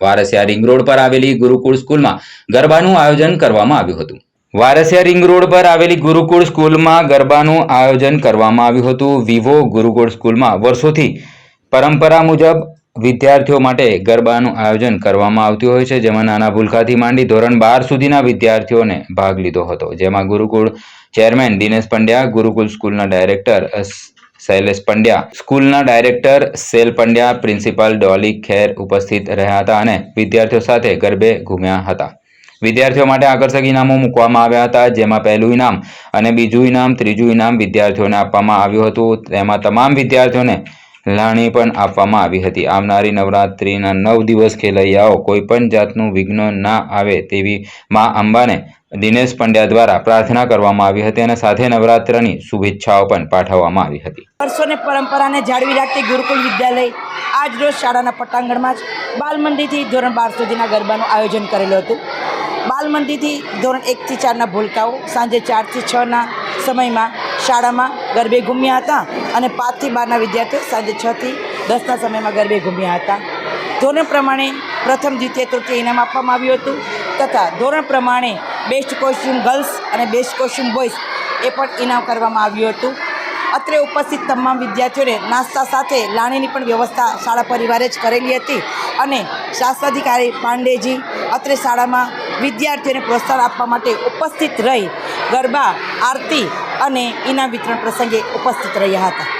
Varasiya ring road પર આવેલી ગુરુકુળ સ્કૂલમાં ગરબાનું આયોજન કરવામાં આવ્યું હતું. વારસિયા રિંગ રોડ પર આવેલી ગુરુકુળ સ્કૂલમાં ગરબાનું આયોજન કરવામાં આવ્યું હતું. વિવો ગુરુકુળ સ્કૂલમાં વર્ષોથી પરંપરા મુજબ વિદ્યાર્થીઓ માટે ગરબાનું આયોજન કરવામાં આવતું હોય છે. જેમાં નાના ભૂલકાથી માંડી ધોરણ બાર સુધીના વિદ્યાર્થીઓને ભાગ લીધો હતો. જેમાં ગુરુકુળ ચેરમેન દિનેશ પંડ્યા, ગુરુકુળ સ્કૂલના ડાયરેક્ટર શૈલેષ પંડ્યા. સ્કૂલના ડાયરેક્ટર સેલ પંડ્યા, પ્રિન્સિપાલ ડોલી ખેર ઉપસ્થિત રહ્યા હતા અને વિદ્યાર્થીઓ સાથે ગરબે ઘૂમ્યા હતા. વિદ્યાર્થીઓ માટે આકર્ષક ઇનામો મૂકવામાં આવ્યા હતા, જેમાં પહેલું ઇનામ અને બીજું ઇનામ, ત્રીજું ઇનામ વિદ્યાર્થીઓને આપવામાં આવ્યું હતું. તેમાં તમામ વિદ્યાર્થીઓને લાણી પણ આપવામાં આવી હતી. આવનારી નવરાત્રિના નવ દિવસ ખેલૈયાઓ કોઈ પણ જાતનું વિઘ્ન ના આવે તેવી મા અંબાને દિનેશ પંડ્યા દ્વારા પ્રાર્થના કરવામાં આવી હતી અને સાથે નવરાત્રની શુભેચ્છાઓ પણ પાઠવવામાં આવી હતી. વર્ષોની પરંપરાને જાળવી રાખતી ગુરુકુલ વિદ્યાલય આજ રોજ શાળાના પટાંગણમાં જ બાલમંદિરથી ધોરણ બાર સુધીના ગરબાનું આયોજન કરેલું હતું. બાલમંદિરથી ધોરણ એકથી ચારના ભૂલકાઓ, સાંજે ચારથી છના સમયમાં શાળામાં ગરબે ઘૂમ્યા હતા અને પાંચથી બારના વિદ્યાર્થીઓ સાંજે છથી દસના સમયમાં ગરબે ઘૂમ્યા હતા. ધોરણ પ્રમાણે પ્રથમ, દ્વિતીય, તૃતીય ઇનામ આપવામાં આવ્યું હતું તથા ધોરણ પ્રમાણે બેસ્ટ કોસ્ચ્યુમ ગર્લ્સ અને બેસ્ટ કોસ્ચ્યુમ બોયઝ એ પણ ઇનામ કરવામાં આવ્યું હતું. અત્રે ઉપસ્થિત તમામ વિદ્યાર્થીઓને નાસ્તા સાથે લાણીની પણ વ્યવસ્થા શાળા પરિવારે જ કરેલી હતી અને શાસ્ત્રાધિકારી પાંડેજી અત્રે શાળામાં વિદ્યાર્થીઓને પ્રોત્સાહન આપવા માટે ઉપસ્થિત રહી ગરબા આરતી અને ઇનામ વિતરણ પ્રસંગે ઉપસ્થિત રહ્યા હતા.